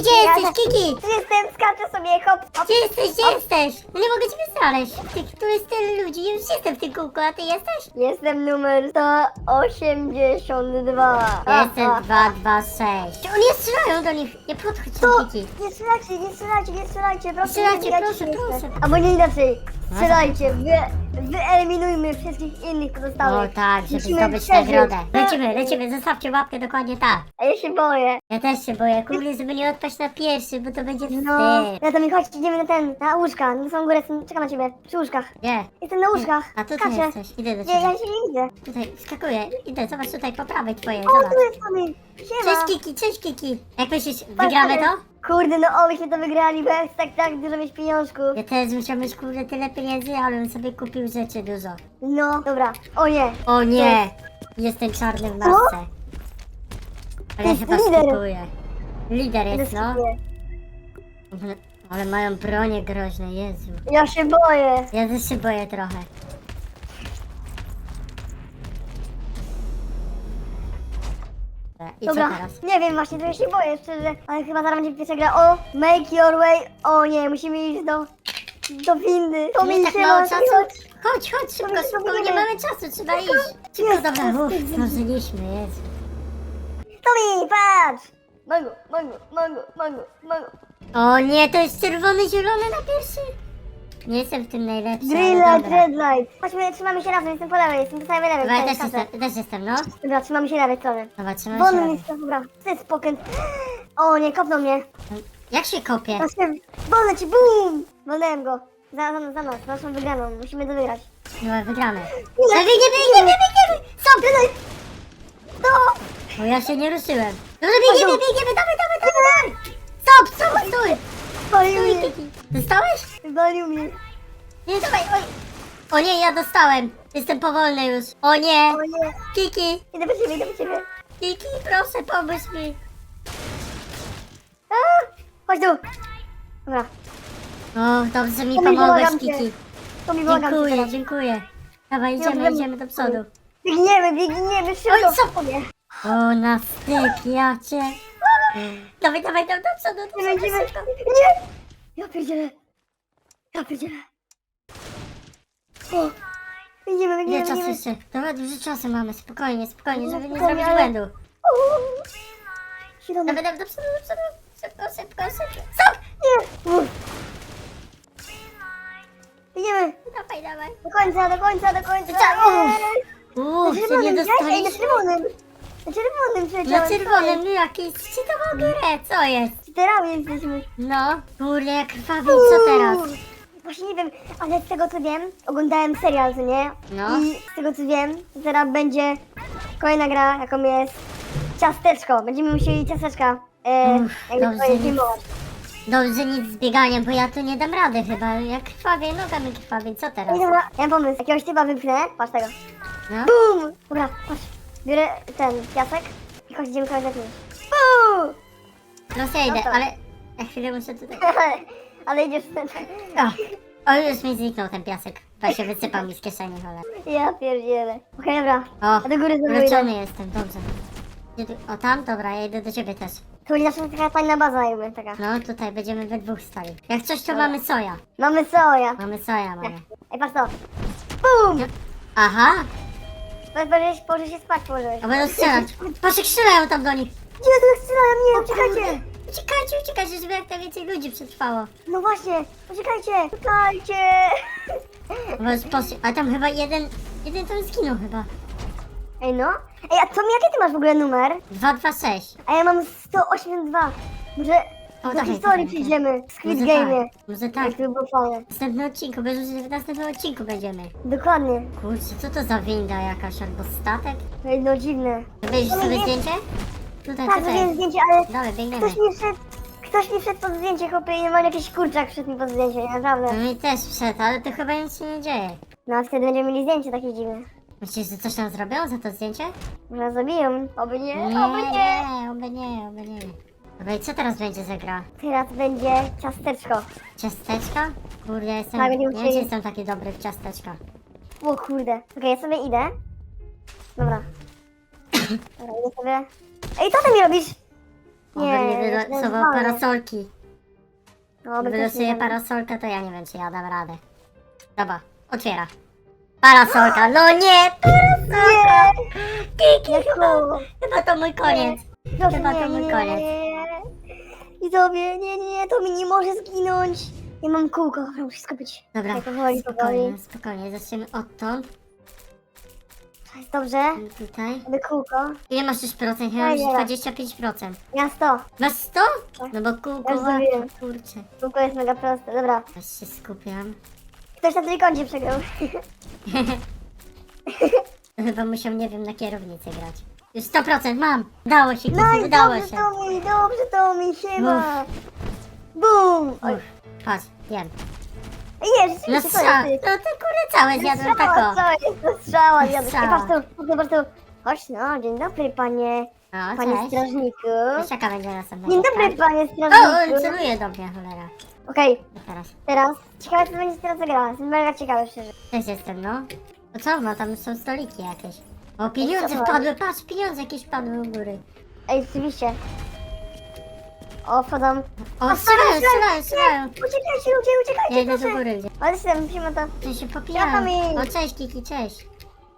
gdzie Ja jesteś, Kiki? Jestem, skaczę sobie, hop, hop. Gdzie jesteś, gdzie jesteś? No nie mogę ciebie znaleźć. Ty, tu jest tyle ludzi, już jestem w tym kółku, a ty jesteś? Jestem numer 182. Ja Jestem 226. Oni strzelają do nich, nie podchodź tam, Kiki. Nie strzelajcie, nie strzelajcie, nie strzelajcie, proszę. Strzelajcie, nie bijajcie proszę, się proszę. Albo nie inaczej, strzelajcie, wy, wyeliminujmy wszystkich innych O pozostałych. tak, żeby Musimy zdobyć przeżyć. nagrodę. Lecimy, lecimy, zostawcie łapkę dokładnie tak. A ja się boję. Ja też się boję, kurde, żeby nie odpaść na pierwszy, bo to będzie No, wstyd. no to mi chodź, idziemy na ten, na łóżka, na samą górę, jestem- czekam na ciebie, przy łóżkach. Gdzie? Jestem na łóżkach, A tu ty skaczę. jesteś, idę do Nie, ja ciebie. się nie widzę. Tutaj, skakuję, idę, zobacz tutaj po prawej twoje, O, zobacz. tu jest mamy, siema. Cześć Kiki, cześć Kiki. Jak myślisz, wygramy to? Kurde, no obyśmy to wygrali, bo ja chcę tak, tak dużo mieć pieniążków. Ja też musiał mieć kurde tyle pieniędzy, ale bym sobie kupił rzeczy dużo. No, dobra, o nie. O nie! Jestem czarny w masce. Ale ja Jest chyba lider. skipuję. Lider jest, no. Rysuję. Ale mają bronie groźne, Jezu. Ja się boję. Ja też się boję trochę. I Dobra, co teraz? nie wiem właśnie, to ja się boję szczerze, ale chyba zaraz będzie pierwsza gra. O, make your way. O nie, musimy iść do, do windy. To mi tak się mało czasu? Chodź, chodź, szybko, Dobra, szybko, nie mamy czasu, trzeba iść. Szybko, Jest, dobra, jest, uff, jest. zdążyliśmy, Jezu. To mi, patrz. Mango, mango, mango, mango, mango. O nie, to jest czerwony, zielony na pierwszy. Nie jestem w tym najlepszy, ale light, dobra. red light. Chodźmy, trzymamy się razem, jestem po lewej, jestem po samej lewej. Dobra, ja tutaj, też kasę. jestem, też jestem, no. Dobra, trzymamy się lewej strony. Dobra, trzymaj się. Razem. jest, dobra. To jest pokręt. O nie, kopnął mnie. Jak się kopie? Na się, wolę ci, bum! Wolnęłem go. Za, za, za nas, naszą wygraną. Musimy to wygrać. No, wygramy. Nie. No, biegnie, biegnie, biegnie, biegnie! Stop! No! Bo ja się nie ruszyłem. Dobrze, biegniemy, biegniemy, dawaj, dawaj, dawaj, dawaj! Stop, stop, stój! Walił Stój, mnie. Dostałeś? walił mnie. Nie, dawaj, oj! O nie, ja dostałem. Jestem powolny już. O nie! O nie. Kiki, Idę po ciebie, idę po ciebie. Kiki, proszę, pomóż mi. A, chodź tu. Dobra, O, dobrze mi To mi pomogłeś, pomagam cię. Kiki. to mi Dziękuję, teraz. dziękuję. Dawaj, idziemy, idziemy do przodu. Biegniemy, biegniemy, szybko. Oj, co? O, na styk, ja cię. Dawaj, dawaj, dawaj, do przodu, do przodu, będziemy. szybko. Nie! Ja pierdzielę. Ja pierdzielę. O! Biegniemy, Ile biegniemy, czasu jeszcze? Dobra, dużo czasu mamy, spokojnie, spokojnie, żeby nie zrobić błędu. Uuu. Siedem. Dawaj, dawaj, do przodu, do przodu. Szybko, szybko, szybko. Stop! Nie! Uff. Biegniemy. Dawaj, dawaj. Do końca, do końca, do końca. Ca- Nie. Uuu, się nie? Ej, dostaliśmy. Na czerwonym Na przeciąłem. czerwonym, no jakiś czytową grę, co jest? Literami jesteśmy. No, kurde, jak krwawi, co teraz? Właśnie nie wiem, ale z tego co wiem, oglądałem serial, co nie? No. I z tego co wiem, to teraz będzie kolejna gra, jaką jest ciasteczko. Będziemy musieli ciasteczka e, Uff, jakby dobrze, nic. filmować. Dobrze, nic z bieganiem, bo ja tu nie dam rady chyba. Jak krwawie, noga mi krwawi, co teraz? No i dobra, ja mam pomysł. Jakiegoś typa wypchnę, patrz tego. No? BUM! Dobra, patrz. Biorę ten piasek i chodź, idziemy zacząć. BUM! Teraz ja idę, No to. ale na chwilę muszę tutaj... ale idziesz ten... O, o, już mi zniknął ten piasek. Chyba się wysypał mi z kieszeni, ale... Ja pierdzielę. Okej, dobra. O, do góry znowu wrócony jestem, dobrze. Gdzie tu- O, tam? Dobra, ja idę do ciebie też. To będzie nasza taka fajna baza jakby taka. No, tutaj będziemy we dwóch stali. Jak coś, to mamy soja. Mamy soja. Mamy soja, mamy. Ej, patrz to. BUM! Aha! Patrz, położę się spać, położyłeś. A będą strzelać. Patrz, jak strzelają tam do nich. Gdzie tu strzelają? Nie, uciekajcie! Uciekajcie, uciekajcie, żeby jak najwięcej ludzi przetrwało. No właśnie, uciekajcie! Uciekajcie! Bo. A tam chyba jeden... Jeden tam zginął chyba. Ej no. Ej, a Tom, jaki ty masz w ogóle numer? 226. A ja mam 182. Może O, do dawaj, historii dawaj, przejdziemy. w Squid Może Game'ie. tak, może tak. Jak było fajne. W następnym odcinku, bez że w następnym odcinku będziemy. Dokładnie. Kurczę, co to za winda jakaś, albo statek? Ej, no dziwne. Weź sobie nie- zdjęcie? Tutaj, Tak, tutaj. zrobiłem zdjęcie, ale Dawaj, biegniemy. ktoś mi wszedł... Ktoś mi wszedł pod zdjęcie, chłopie, i normalnie jakiś kurczak wszedł mi pod zdjęcie, naprawdę. No mi też wszedł, ale to chyba nic się nie dzieje. No a wtedy będziemy mieli zdjęcie takie dziwne. Myślisz, że coś tam zrobią za to zdjęcie? Może zabiją. Oby nie, nie, oby nie. nie, oby nie, oby nie. Dobra, i co teraz będzie za gra? Teraz będzie ciasteczko. Ciasteczka? Kurde, ja jestem, Tak, nie wiem, czy jestem taki dobry w ciasteczka. O kurde. Okej, ja sobie idę. Dobra. Dobra, idę sobie. Ej, co ty mi robisz? Oby Nie, nie jeszcze wylosował dzwonię. parasolki. No, by Wylosuje też nie parasolkę, to ja nie wiem, czy ja dam radę. Dobra, otwiera. Parasolka, no nie! Nie! Kiki, Jak chyba, chyba to mój koniec. Proszę, Chyba nie, to mój nie, koniec. nie, nie. I tobie, nie, nie, nie, to mi nie może zginąć. Ja mam kółko, dobra, muszę skupić. Dobra, Tak, powoli, spokojnie, powoli. spokojnie. Zaczniemy odtąd. Jest dobrze, Tutaj. aby kółko. Ile masz już procent? Mam daj. 25%. Ja 100. Masz 100? No bo kółko zrobiłem. kurczę. Kółko jest mega proste, dobra. Aż się skupiam. Ktoś na trójkącie przegrał. Chyba musiał, nie wiem, na kierownicę grać. Już 100% mam! Udało się, No i udało dobrze się. to mi, dobrze to mi, siema. Bum! Oj, Uff, patrz, wiem. jest, No rzeczywiście, to jest no ty. kury całe zjadłem tako. strzała, jest to strzała, patrz tu, patrz tu. Chodź no, dzień dobry panie, No, panie cześć. strażniku. Jaka będzie następna Dzień dobry panie O, strażniku. on celuje do mnie, cholera. Okej, To teraz. teraz, ciekawe co będzie teraz zagrała, jestem mega ciekawy szczerze. Też jestem, no. No co, no tam są stoliki jakieś. O, pieniądze wpadły, patrz, pieniądze jakieś wpadły u góry. Ej, rzeczywiście. O, wchodzą. O, strzelają, strzelają, strzelają. Uciekajcie ludzie, uciekajcie, Ja idę do proszę. góry? Ale jestem, musimy to. To się i- O, cześć, Kiki, cześć.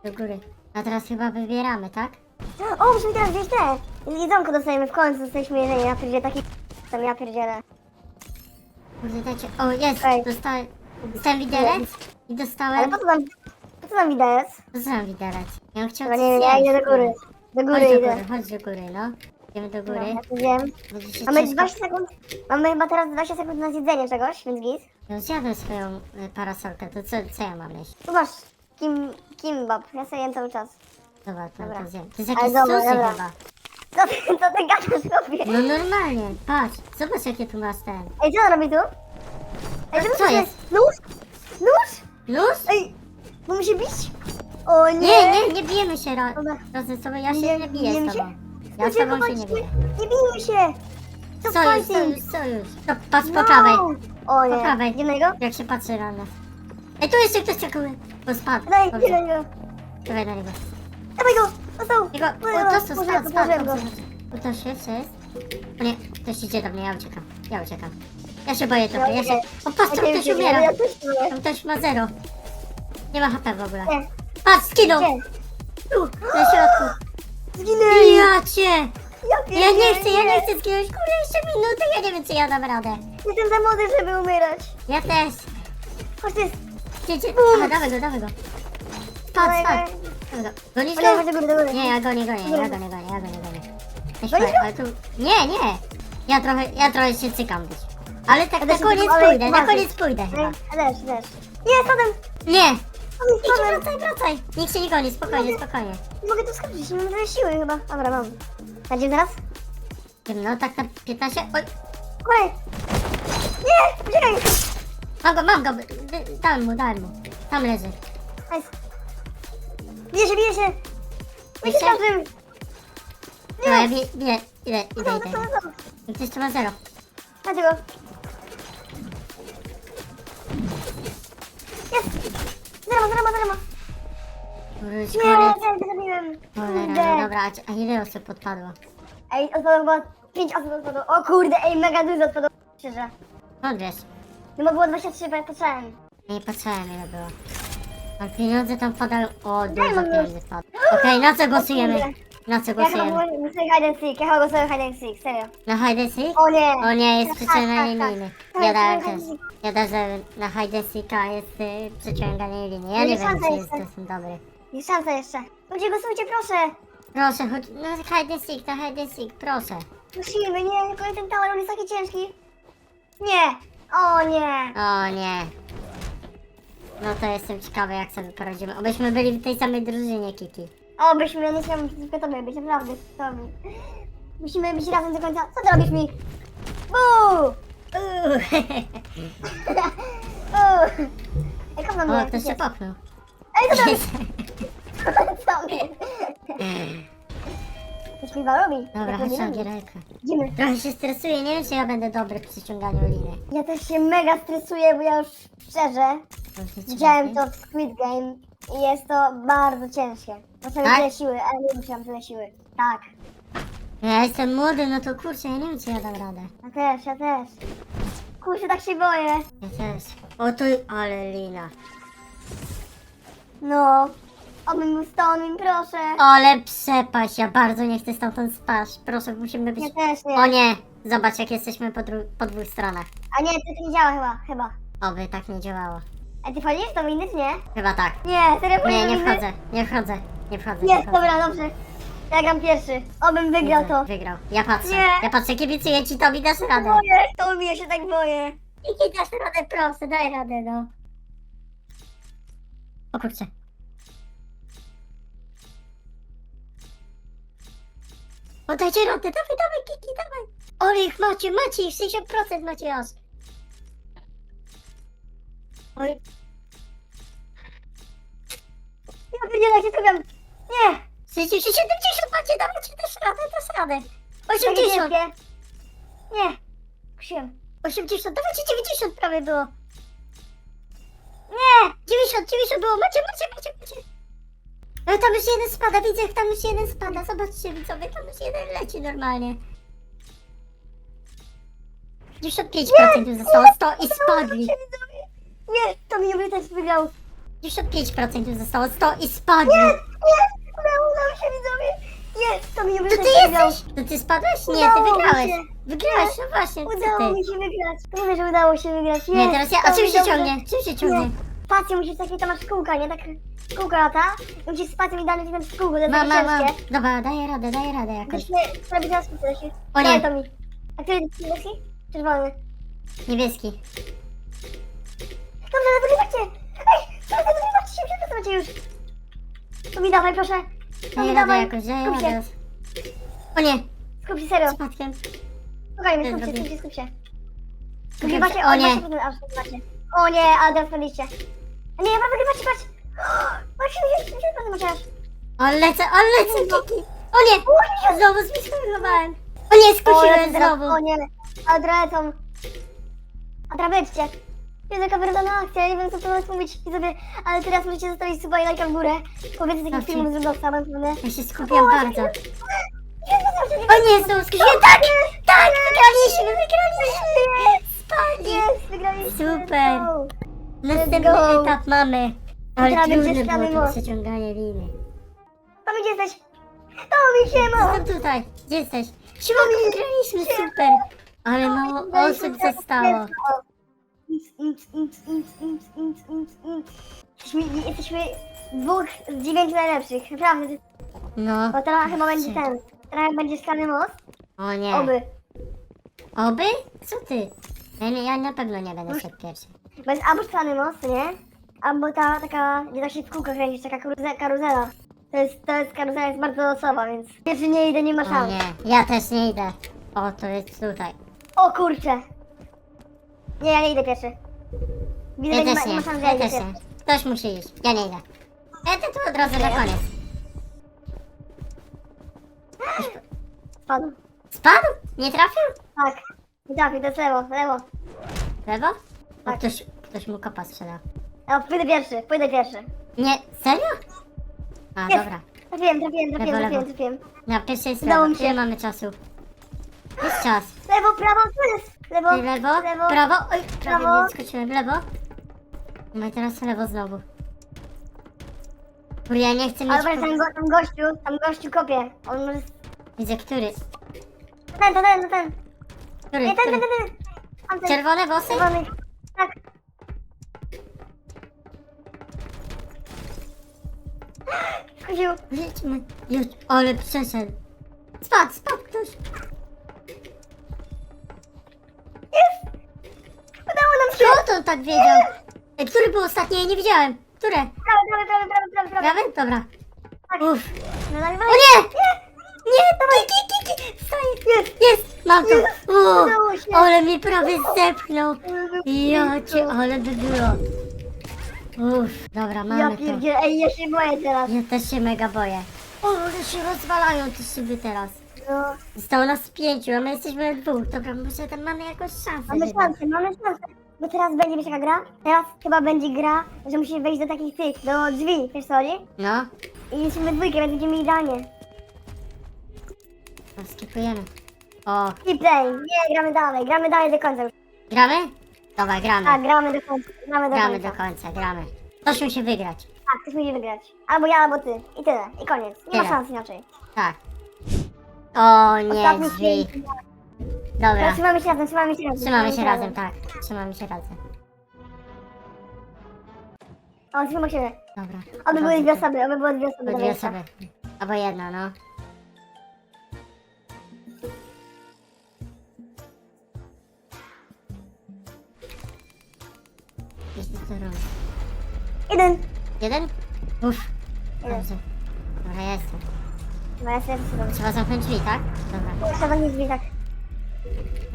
Do góry. A teraz chyba wybieramy, tak? O, musimy teraz wziąć te. Jedzonko dostajemy w końcu, dostaliśmy jedzenie, ja pierdzielę taki... Tam ja pierdzielę. Kurde, dajcie. O, jest, Ej. dostałem. Dostałem widelec i Ale dostałem. po co tam, co tam widać? Dostałem widelec. Ja bym chciał Chyba coś nie ja idę do góry. Do góry Chodź do idę. góry, chodź do góry, no. Idziemy do Dobra, góry. ja tu wiem. Będzie się Mamy ciężko- 20 sekund. Mamy chyba teraz 20 sekund na zjedzenie czegoś, więc git. Ja zjadłem swoją y, parasolkę, to co, co ja mam jeść? Tu masz kim, kimbab, ja sobie jem cały czas. Dobra, to, Dobra. to zjem. To jest jakieś dobra, susy dobra. chyba. Co ty, co ty gadasz sobie? No normalnie, patrz, zobacz jakie tu masz ten. Ej, co on robi tu? Ej, A czemu co to jest? Nóż? Nóż? Luz? Ej, mamy się bić? O nie! Nie, nie, nie bijemy się ra Dobra. razem z tobą, ja się Nie, nie biję bijemy z się? tobą. Ja z tobą się nie biję. Nie bijmy się! To Sojusz, fighting! sojusz, sojusz. To patrz po No! prawej, O nie, Po prawej. idziemy na niego? jak się patrzy na nas. Ej, tu jeszcze ktoś czekuje, bo spadł. Daj, Dobrze, niego. Czekaj na niego. Dawaj go! Jego, o, dostał, może spadł, spadł, go. dobrze. Tu ktoś jest, jest. O nie, ktoś idzie do mnie, ja uciekam, ja uciekam. Ja się boję trochę, ja się... O, patrz, tam ktoś umiera. ja też. Tam ktoś ma zero. Nie ma HP w ogóle. Nie, Patrz, skinął! Gdzie? Tu, na środku. Zginęli! Ja cię! Ja, Ja nie chcę, ja nie chcę zginąć, kurde, jeszcze minutę, ja nie wiem, czy ja dam radę. Jestem za młody, żeby umierać. Ja też. Chodź ty! Gdzie, gdzie? Aha, dawaj go, dawaj go. Spadł, Dawaj, spadł. dawaj. Go. Gonisz O nie, chodź go? Nie, ja gonię, gonię, ja gonię, gonię, ja gonię, gonię. Ja Gonisz go? ale tu... Nie, nie. Ja trochę, ja trochę się cykam być. Ale tak Ja na też koniec ale pójdę, na koniec pójdę chyba. Ja też, też. Nie, spadłem! Nie! Idź, wracaj, wracaj. Nikt się nie goni, spokojnie, spokojnie. Nie mogę tu skoczyć, nie mam tyle siły chyba. Dobra, mam. Będziemy teraz? No tak na 15... Oj, Kolej! Nie! Uciekaj! mam go, mam go. Dałem mu, dałem mu. Tam leży. Nice. Bije się, bije się! Bije się Wiecie? każdym! No ja biję, biję, idę, idę, idę. ktoś tu ma zero. Macie Zero. Kurde, Nie, koniec. nie, nie zabiłem. Cholera, no Kurde. dobra, a, a ile osób podpadło? Ej, odpadło chyba 5 osób odpadło. O kurde, ej, mega dużo odpadło. Szczerze. No wiesz, No bo było 23, bo ja patrzyłem. nie patrzyłem ile było. Ale pieniądze tam padają, o dużo mam pieniędzy wpadło. Okej, na co głosujemy? Na co Ja chyba głosujemy? głosuję hide and seek, ja chyba głosuję hide and seek, serio. Na hide and seek? O nie! O nie, jest Tak, tak, tak. liny. Ja dałem też. Ja dałem, że na hide and seeka jest y, przeciąganie liny. Ja No nie wiem, czy jest to dobry. Jest szansa jeszcze. Ludzie, głosujcie, proszę. Proszę, chodź, na hide and seek, na hide and seek, proszę. Musimy, nie, tylko ten tower, on jest taki ciężki. Nie! O nie! O nie. No to jestem ciekawy, jak sobie poradzimy. Obyśmy byli w tej samej drużynie, Kiki. O, byśmy nie chciałem przeciwko tobie być, naprawdę. To... Musimy być razem do końca. Co ty robisz mi? Buu! Ej, kom na mnie. o, ktoś się popchnął. Ej, co to jest? Co mnie? Coś mi robi. Dobra, chodź na gierajkę. Idziemy. Trochę się stresuję, nie wiem, czy ja będę dobry w przyciąganiu liny. Ja też się mega stresuję, bo ja już szczerze widziałem to w Squid Game i jest to bardzo ciężkie. Potrzebuję Tak? tyle siły, ale nie musiałam tyle siły. Tak. Ja jestem młody, no to kurczę, ja nie wiem czy ja dam radę. Ja też, ja też. Kurczę, tak się boję. Ja też. O to, ale lina. No. Obym był stąd, proszę. Ale przepaść, ja bardzo nie chcę stamtąd spaść. Proszę, musimy być... Ja też nie. O nie! Zobacz jak jesteśmy po, dru- po dwóch stronach. A nie, to nie działa chyba, chyba. Oby tak nie działało. A ty wchodzisz to czy nie? Chyba tak. Nie, serio Nie, nie wchodzę, nie wchodzę, nie wchodzę. Nie, wchodzę. dobra, dobrze. Ja gram pierwszy. Obym wygrał to. Wygrał. Ja patrzę, Nie. ja patrzę, kibicuję ci, Tobi, dasz radę. Boję, to mnie się tak boję. I dasz radę, proszę, daj radę, no. O kurczę. O, dajcie radę, dawaj, dawaj, Kiki, dawaj. Ale ich macie, macie ich, 60% macie aż. Oj, Ja pierdzielę, jak się skupiam. Nie. 60, 70 macie, dawajcie, dasz radę, dasz radę. Takie 80, ciężkie. Nie. Kusiłem. 80, dawajcie, 90 prawie było. Nie. 90, 90 było, macie, macie, macie, macie. No tam już jeden spada, widzę jak tam już jeden spada, zobaczcie widzowie, tam już jeden leci normalnie. 95% już zostało, 100 i spadli. Nie, to mi nie też wygrał. 95% już zostało, 100 i spadli. Nie, udało się widzowie. Nie, to mi To ty jesteś? To ty spadłeś? Nie, ty Udało mi wygrałeś. się. Wygrałeś, no właśnie, co Udało ty? mi się wygrać. Mówię, że udało się wygrać. Nie, Jest, teraz ja, to a czym mi się dobrze. ciągnie? Czym się ciągnie? Nie. Spację musisz takie, to masz kółka, nie? Tak kółka lata. I musisz spacją i dalej tam z kółku, to jest Mam, takie mam, mam. ciężkie. Dobra, daję radę, daję radę jakoś. Myśmy robić na skutę, się. O nie. To mi. A który jest niebieski? Czerwony. Niebieski. Dobrze, ale wygrywacie! Ej, ale wygrywacie się, przepraszam już! To mi dawaj, proszę. Mi radę dawaj. jakoś, daję Skup się, radę. O nie, skup się, serio. przypadkiem. Spokojnie, Nie skup się, skup się, skup się. Wygrywacie, się. o nie. nie. aż. O nie, ale teraz spadliście. A nie, chyba wygrywacie, patrz. Patrz, nie, nie, nie, nie, masz. O, lecę, o, lecę, Kiki! O nie! Znowu zmiskowałem. O nie, skusiłem znowu. O nie, adretą. A teraz wejdźcie. Jest jaka wyrwana akcja, nie wiem co tu mam mówić i sobie, ale teraz możecie zostawić suba i lajka w górę. Powiedz takich Znaczy- filmów z Robloxa, mam pewne. Ja się skupiam bardzo. O nie, znowu skusiłem. Tak! Tak! Wygraliśmy, wygraliśmy! Spadli! Jest, wygraliśmy! Super. go. Następny go. etap mamy. Ale Teraz będzie trudne szklany było to most. przeciąganie liny. Tam gdzie jesteś? To mi się ma! Jestem tutaj. Gdzie jesteś? Siłami wygraliśmy, super. Ale mało osób zostało. Jesteśmy, jesteśmy dwóch z dziewięciu najlepszych, naprawdę. No. Bo teraz chyba będzie ten. Teraz będzie szklany most. O nie. Oby. Oby? Co ty? Ja, nie, ja na pewno nie będę szedł pierwszy. Jest albo szklany most, nie? Albo ta taka, gdzie da się w kółko kręcić, taka karuze- karuzela. To jest, to jest karuzela, jest bardzo losowa, więc pierwszy nie idę, nie ma O szans. nie, ja też nie idę. O, to jest tutaj. O kurczę! Nie, ja nie idę pierwszy. Widzę, Ja że nie też ma, nie nie, ma szans, że ja idę też nie. Ktoś musi iść, ja nie idę. Ja to tu od razu na koniec. Spadł. Spadł? Nie trafił? Tak. Nie trafił, to jest lewo, lewo. Lewo? O, Tak. ktoś, ktoś mu kopa sprzedał. No, pójdę pierwszy, pójdę pierwszy. Nie, serio? A, Jest. dobra. Trafiłem, trafiłem, trafiłem, Lewo, trafiłem, lewo. trafiłem. Na pierwszej Udało lewo. mi się. Ile mamy czasu? Jest czas. Lewo, prawo, tu jest. Lewo, lewo, lewo. prawo. Oj, prawie prawo. nie skoczyłem. Lewo. No i teraz lewo znowu. Kurde, ja nie chcę mieć... Ale tam, go, tam gościu, tam gościu kopie. On może... Widzę, który? Ten, to ten, to ten. Który, Nie, ten, który? ten, ten, ten. Tam ten. Czerwone włosy? Czerwony. Tak. Skusił. Jedźmy. Już, ale przeszedł. Spadł, spadł ktoś. Tak wiedział? Ej, który był ostatni? Ja nie widziałem. Które? Prawy, prawy, prawy, prawy, prawy, prawy. Prawy? Dobra. Tak. Uff. No, dalej, O dalej. nie! Nie! Ki, ki, ki, ki. Wstaję. Jest. Jest! Mam to! Jest. O, Udało się. ale mi prawie zepchnął. Ja cię, ale by było. Uff, dobra, Ja mamy to. pierdzielę, ej, ja się boję teraz. Ja też się mega boję. O, one się rozwalają te szyby teraz. No, Zostało nas pięciu, a my jesteśmy we dwóch. Dobra, może tam mamy jakąś szansę. mamy chyba. szansę, mamy szansę. Bo teraz będzie wiesz jaka gra? Teraz chyba będzie gra, że musisz wejść do takich tych, do drzwi, wiesz co chodzi? No, I jesteśmy we dwójkę, więc będziemy idealnie. To skipujemy. O, Replay. Nie, gramy dalej, gramy dalej do końca już. gramy? Dobra, gramy. Tak, gramy do końca, gramy do gramy końca. do końca, gramy. Ktoś musi wygrać. Tak, ktoś musi wygrać. Albo ja, albo ty. I tyle. I koniec. Nie Tyle. ma szans inaczej. Tak. O nie, Ostatni drzwi. film. Dobra. Trzymamy się razem, trzymamy się razem. Trzymamy się razem, tak. Trzymamy się razem. O, trzymamy się. Dobra. Oby były dwie osoby, oby były dwie osoby. Dwie osoby. Albo jedna, no. Jest to robi. Jeden. Jeden? Uff. Jeden. Dobrze. Dobra, jestem. Ja sobie. Trzeba zamknąć drzwi, tak? Dobra, Trzeba nic drzwi, tak.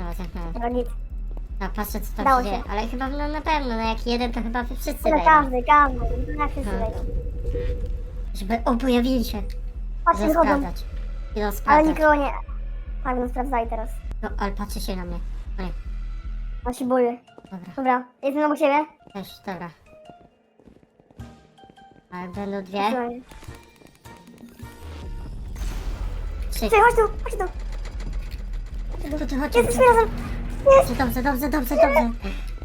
Dobra, zamknąłem. Dobra, nic. No, patrzę co tam Dało się dzieje. się. Ale chyba, no na pewno, no jak jeden to chyba wszyscy wejdą. każdy, każdy. Jak wszyscy wejdą. Żeby, o, pojawili się. Patrzcie, Idą sprawdzać. Idą Ale sprawdzać. nikogo nie. Tak, sprawdzali teraz. No, ale patrzy się na mnie. O nie, On się boję. dobra. Dobra, jestem obok siebie. Też, dobra. Ale będą dwie. Trzymaj. Trzy. Cześć, chodź tu, chodź tu. Tu, tu, chodź. Jesteśmy razem. Jest. Dobrze, dobrze, dobrze, dobrze.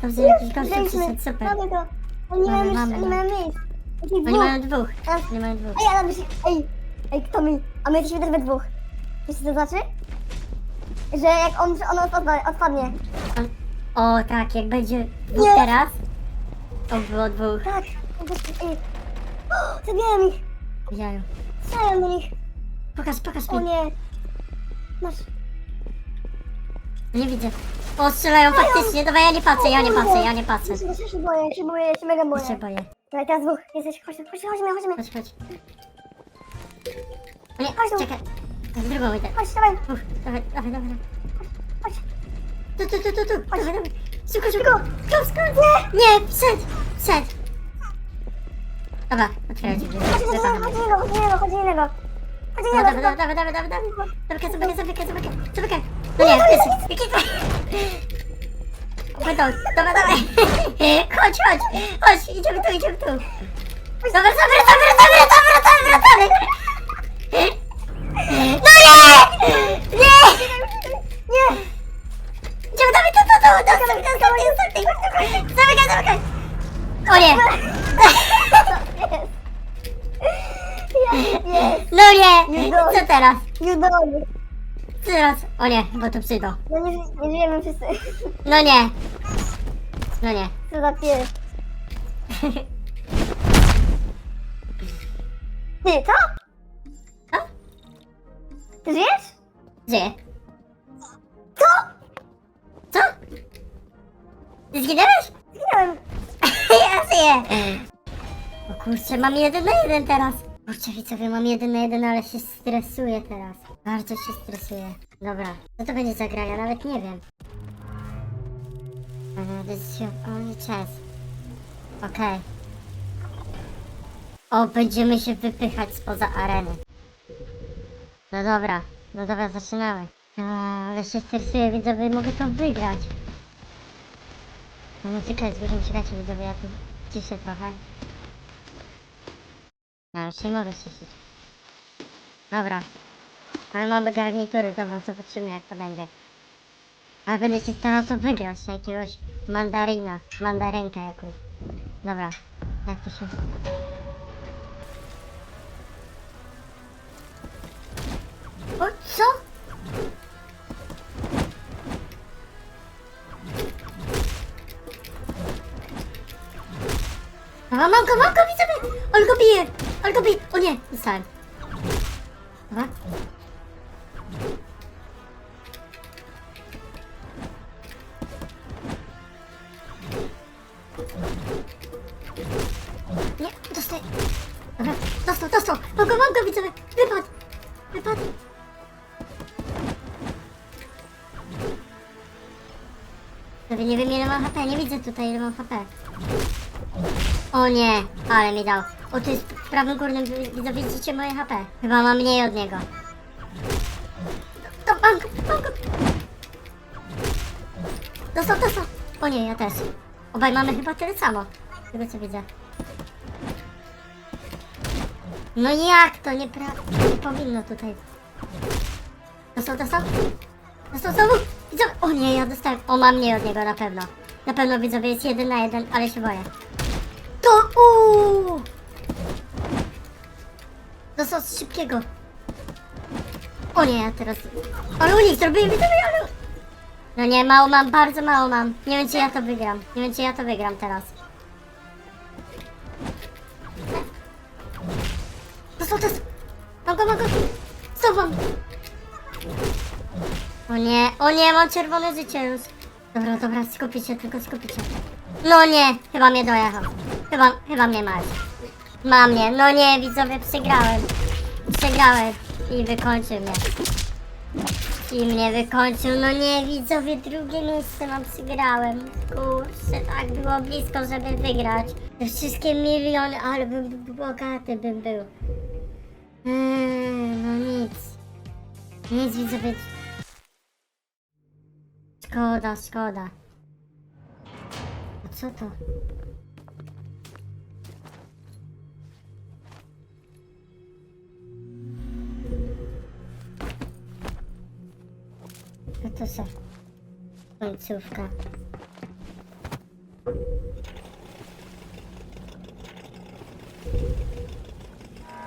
Dobrze, jakiś Wzięliśmy. przyszedł, super. Mamy to. Oni Mamy, mają mamy, oni mamy. mają miejsc. Oni dwóch. mają dwóch. A- Oni mają dwóch. Ej, ale my się, ej, ej, kto mi? A my jesteśmy też we dwóch. Wiesz co to znaczy? Że jak on, on odpadnie, odpadnie. O, tak, jak będzie dwóch Nie. teraz. To było dwóch. Tak, on też, ej. O, ich, Widziałem. strzelają do nich. Pokaż, pokaż O mi. nie. Masz. Nie widzę. O, strzelają faktycznie. Dobra, ja nie patrzę, ja nie patrzę, ja nie patrzę. Ja się, boję, ja się boję, ja się mega boję. Ja się boję. Dobra, teraz dwóch, jesteś, chodź, chodź, chodźmy, chodźmy. Chodź, chodź. O nie, Chodź tu. czekaj. W drugą idę. Chodź, dawaj, Uff, dawaj, dawaj, dawaj. chodź. Tu, tu, tu, tu, tu. Dawaj, dawaj. Szybko, szybko. Szybko. Szybko, Nie, nie, wszedł, wszedł. Dobra, otwieraj drzwi. Chodź, chodź, Wypadamy. chodź, innego, chodź, innego, chodź, innego. Chodź, No, innego, dawaj, dawaj, dawaj, dawaj, dawaj. Zamykaj, zamykaj, zamykaj, zamykaj. No nie, jest. Jakie Będą, dobra, dawaj. Chodź, chodź, chodź, idziemy tu, idziemy tu. Dobra, dobra, dobra, dobra, dobra, dobra, dobra. No nie! Nie! Nie! Idziemy, dawaj, tu, tu, tu, tu, zamykaj, zamykaj, zamykaj. Zamykaj. O nie! No nie! Co teraz? judowy. Co teraz? O nie, bo tu przyjdą. No nie, nie żyjemy wszyscy. No nie. No nie. Co za pies. Ty, co? Co? Ty żyjesz? Żyję. Co? Co? Ty zginęłeś? Zginąłem. ja żyję. O kurczę, mam jeden na jeden teraz. Kurczę, widzowie, mam jeden na jeden, ale się stresuję teraz. Bardzo się stresuję. Dobra, co to będzie za gra? Ja nawet nie wiem. Decision only chance. Okej. O, będziemy się wypychać spoza areny. No dobra, no dobra, zaczynamy. Ale się stresuję, widzowie, mogę to wygrać. No muzyka jest dużym czekajcie widzowie, ja tu ciszę trochę. No już nie mogę ciszyć. Dobra. Ale mamy garnitury, dobra, zobaczymy jak to będzie. Ale będę się starał to wygrać, jakiegoś mandarina, mandarynkę jakąś. Dobra, jak to się... O, co? Dobra, mam go, mam go, widzowie! On go bije! On go bije! O nie, dostałem. Dobra. Nie, dostaj. Dobra, dostał, dostał! Mam go, mam go, widzowie! Wypadł! Wypadł! Sobie nie wiem ile mam HP, nie widzę tutaj ile mam HP. O nie, ale mi dał. O, jest w prawym górnym, widzicie moje HP. Chyba mam mniej od niego. To, mam go, mam go. Dostał. O nie, ja też. Obaj mamy chyba tyle samo. z Tego co widzę. No jak to nieprawda? Nie powinno tutaj. Dostał, dostał? Dostał znowu? Widzowie, o nie, ja dostałem, o mam mniej od niego na pewno. Na pewno widzowie jest jeden na jeden, ale się boję. To, uuu! Dostał z szybkiego. O nie, ja teraz... Ale unik zrobiłem, widzowie, ale... No nie, mało mam, bardzo mało mam. Nie wiem, czy ja to wygram. Nie wiem, czy ja to wygram teraz. Dostał, dostał. Mam go, mam go. O nie, o nie, mam czerwone życie już. Dobra, dobra, skupić się, tylko skupić się. No nie, chyba mnie dojechał. Chyba, chyba mnie masz. Ma mnie, no nie, widzowie, przegrałem. Przegrałem i wykończył mnie. I mnie wykończył, no nie, widzowie, drugie miejsce mam, przegrałem. Kurczę, tak było blisko, żeby wygrać. Te wszystkie miliony, ale bym bogaty bym był. Eee, no nic. Nic, widzowie. Szkoda, szkoda. A co to? To za końcówka?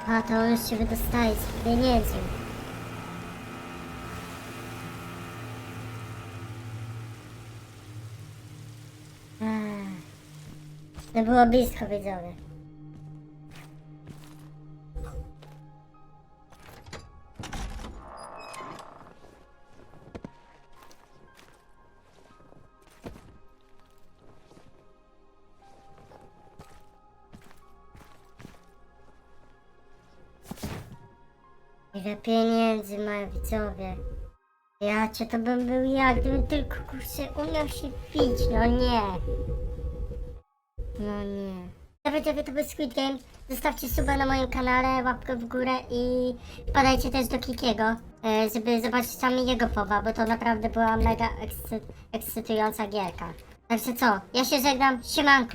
A, to on już się wydostaje z pieniędzy. To było blisko, widzowie. Ile pieniędzy mają widzowie. Ja cię to bym był ja, gdybym tylko kurczę umiał się pić, no nie. No nie. Widzowie, to był Squid Game. Zostawcie suba na moim kanale, łapkę w górę i wpadajcie też do Kikiego, e, żeby zobaczyć sami jego powa, bo to naprawdę była mega ekscy ekscytująca gierka. Także co, ja się żegnam, siemanko.